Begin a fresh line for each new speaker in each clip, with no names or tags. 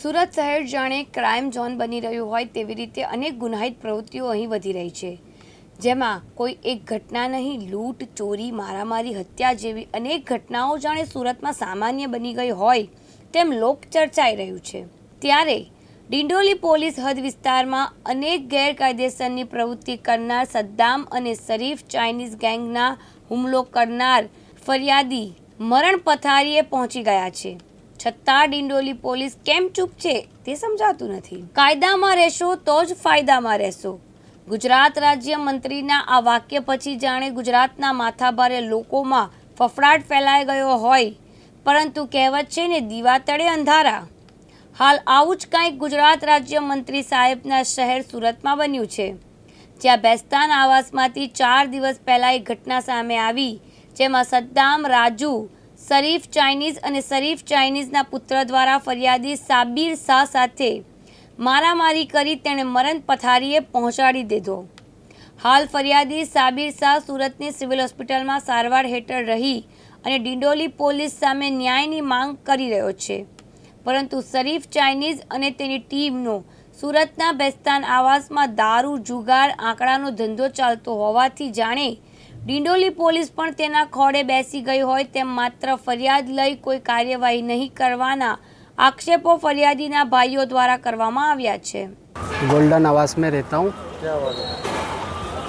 સુરત શહેર જાણે crime zone બની રહ્યું હોય તેવી રીતે અનેક ગુનાહિત પ્રવૃત્તિઓ અહીં વધી રહી છે. જેમાં કોઈ એક ઘટના નહીં, લૂંટ, ચોરી, મારામારી, હત્યા જેવી અનેક ઘટનાઓ જાણે સુરતમાં સામાન્ય બની ગઈ હોય તેમ લોક ચર્ચાઈ રહ્યું છે. ત્યારે ડિંડોલી પોલીસ હદ વિસ્તારમાં અનેક ગેરકાયદેસરની પ્રવૃત્તિ કરનાર સદ્દામ અને શરીફ ચાઇનીઝ ગેંગના હુમલો કરનાર ફરિયાદી મરણ પથારીએ પહોંચી ગયા છે. છતાં ડિંડોલી પોલીસ કેમ ચૂપ છે તે સમજાતું નથી. કાયદામાં રહેશો તો જ ફાયદામાં રહેશો. ગુજરાત રાજ્ય મંત્રીના આ વાક્ય પછી જાણે ગુજરાતના માથાભારે લોકોમાં ફફડાટ ફેલાઈ ગયો હોય. પરંતુ કહેવત છે ને, દીવા તળે અંધારા. હાલ આવું જ કંઈક ગુજરાત રાજ્ય મંત્રી સાહેબના શહેર સુરતમાં બન્યું છે. જ્યાં બેસ્તાન આવાસમાંથી ચાર દિવસ પહેલાં એક ઘટના સામે આવી, જેમાં સદ્દામ રાજુ શરીફ ચાઇનીઝ અને શરીફ ચાઇનીઝના પુત્ર દ્વારા ફરિયાદી સાબિર શાહ સાથે મારામારી કરી તેણે મરણ પથારીએ પહોંચાડી દીધો. હાલ ફરિયાદી સાબિર શાહ સુરતની સિવિલ હોસ્પિટલમાં સારવાર હેઠળ રહી અને ડિંડોલી પોલીસ સામે ન્યાયની માંગ કરી રહ્યો છે. પરંતુ શરીફ ચાઇનીઝ અને તેની ટીમનો સુરતના બેસ્તાન આવાસમાં દારૂ, જુગાર, આંકડાનો ધંધો ચાલતો હોવાથી જાણે ડિંડોલી પોલીસ પણ તેના ખોળે બેસી ગઈ હોય તેમ માત્ર ફરિયાદ લઈ કોઈ કાર્યવાહી નહીં કરવાના આક્ષેપો ફરિયાદીના ભાઈઓ દ્વારા કરવામાં આવ્યા છે
गोल्डन आवास में रहता हूँ
क्या हुआ था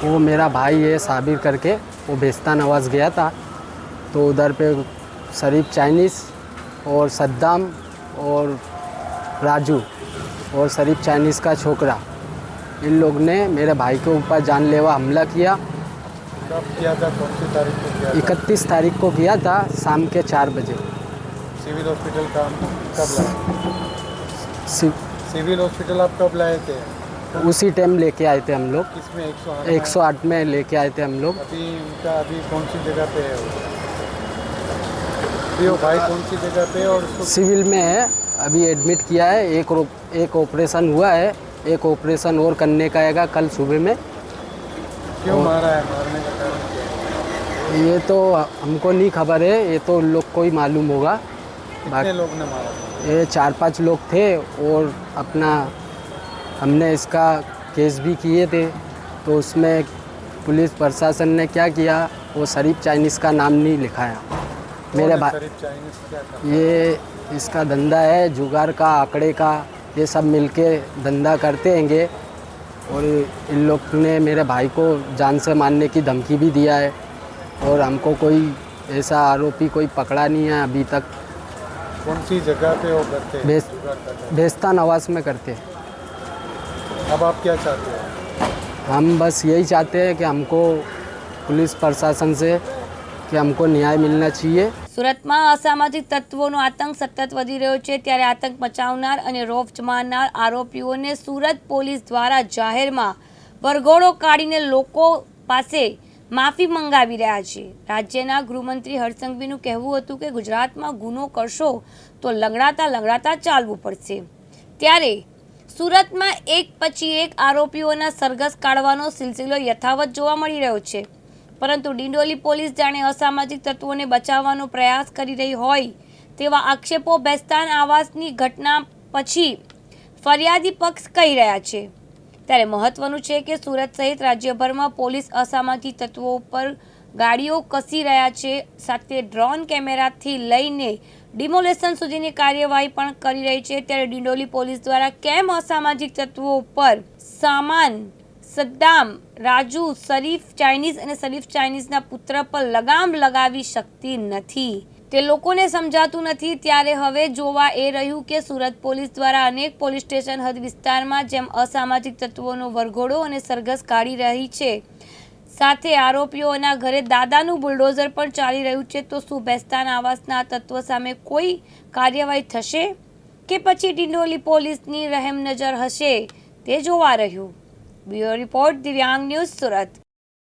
वो मेरा भाई है साबिर करके वो बेस्तान आवास गया था तो उधर पे शरीफ चाइनीज़ और सद्दाम और राजू और शरीफ चाइनीज़ का छोकरा इन लोग ने मेरे भाई के ऊपर जानलेवा हमला किया
कब किया था? कौन सी तारीख को किया
इकतीस तारीख को किया था शाम के चार बजे।
सिविल हॉस्पिटल का कब लाए सिविल हॉस्पिटल आप कब लाए थे?
उसी टाइम लेके आए थे हम लोग।
किसमें? एक सौ
108 में लेके आए थे हम लोग।
अभी उनका अभी कौन सी जगह पे है वो? अभी वो भाई कौन सी जगह पे और
सिविल में है। अभी एडमिट किया है। एक एक ऑपरेशन हुआ है। एक ऑपरेशन और करने का आएगा कल सुबह में।
क्यों मारा है? मारने का है
ये तो हमको नहीं खबर है ये तो उन लोग को ही मालूम होगा।
कितने लोग ने मारा?
ये चार पाँच लोग थे और अपना हमने इसका केस भी किए थे। तो उसमें पुलिस प्रशासन ने क्या किया वो शरीफ चाइनीज़ का नाम नहीं लिखाया। मेरे भाई ये इसका धंधा है जुगार का आंकड़े का ये सब मिलके धंधा करते हैंगे। और इन लोग ने मेरे भाई को जान से मारने की धमकी भी दिया है। और हमको कोई ऐसा आरोपी कोई पकड़ा नहीं है अभी तक
कौन सी जगह पे वो करते हैं
बेस-
जुगाड़ का काम?
बेस्तान आवास में करते हैं
अब आप क्या चाहते हो
हम बस यही चाहते हैं कि हमको पुलिस प्रशासन से कि हमको न्याय मिलना चाहिए
સુરતમાં અસામાજિક તત્વોનો આતંક સતત વધી રહ્યો છે ત્યારે આતંક મચાવનાર અને રોફ જમાવનાર આરોપીઓને સુરત પોલીસ દ્વારા જાહેરમાં વરઘોડો કાઢીને લોકો પાસે માફી મંગાવી રહ્યા છે. રાજ્યના ગૃહમંત્રી હરસંઘવીનું કહેવું હતું કે ગુજરાતમાં ગુનો કરશો તો લંગડાતા લંગડાતા ચાલવું પડશે. ત્યારે સુરતમાં એક પછી એક આરોપીઓના સરઘસ કાઢવાનો સિલસિલો યથાવત જોવા મળી રહ્યો છે. પરંતુ ડિંડોલી પોલીસ જાણે અસામાજિક તત્વોને બચાવવાનો પ્રયાસ કરી રહી હોય તેવા આક્ષેપો બેસ્તાન આવાસની ઘટના પછી ફરિયાદી પક્ષ કહી રહ્યા છે. ત્યારે મહત્વનું છે કે સુરત સહિત રાજ્યભરમાં પોલીસ અસામાજિક તત્વો ઉપર ગાડીઓ કસી રહ્યા છે. સાથે ડ્રોન કેમેરાથી લઈને ડિમોલેશન સુધીની કાર્યવાહી પણ કરી રહી છે. ત્યારે ડિંડોલી પોલીસ દ્વારા કેમ અસામાજિક તત્વો ઉપર સામાન, સદ્દામ, રાજુ, શરીફ ચાઇનીઝ અને શરીફ ચાઇનીઝના પુત્ર પર લગામ લગાવી શકતી નથી? તે લોકોને સમજાતું નથી. ત્યારે હવે જોવા એ રહ્યું કે સુરત પોલીસ દ્વારા અનેક પોલીસ સ્ટેશન હદ વિસ્તારમાં જેમ અસામાજિક તત્વોનો વરઘોડો અને સરઘસ કાઢી રહી છે. સાથે આરોપીઓના ઘરે દાદાનું બુલડોઝર પણ ચાલી રહ્યું છે. તો શું બેસ્તાન આવાસના તત્વ સામે કોઈ કાર્યવાહી થશે કે પછી ડિંડોલી પોલીસની રહેમ નજર હશે તે જોવા રહ્યું. Bureau report Divyang news Surat.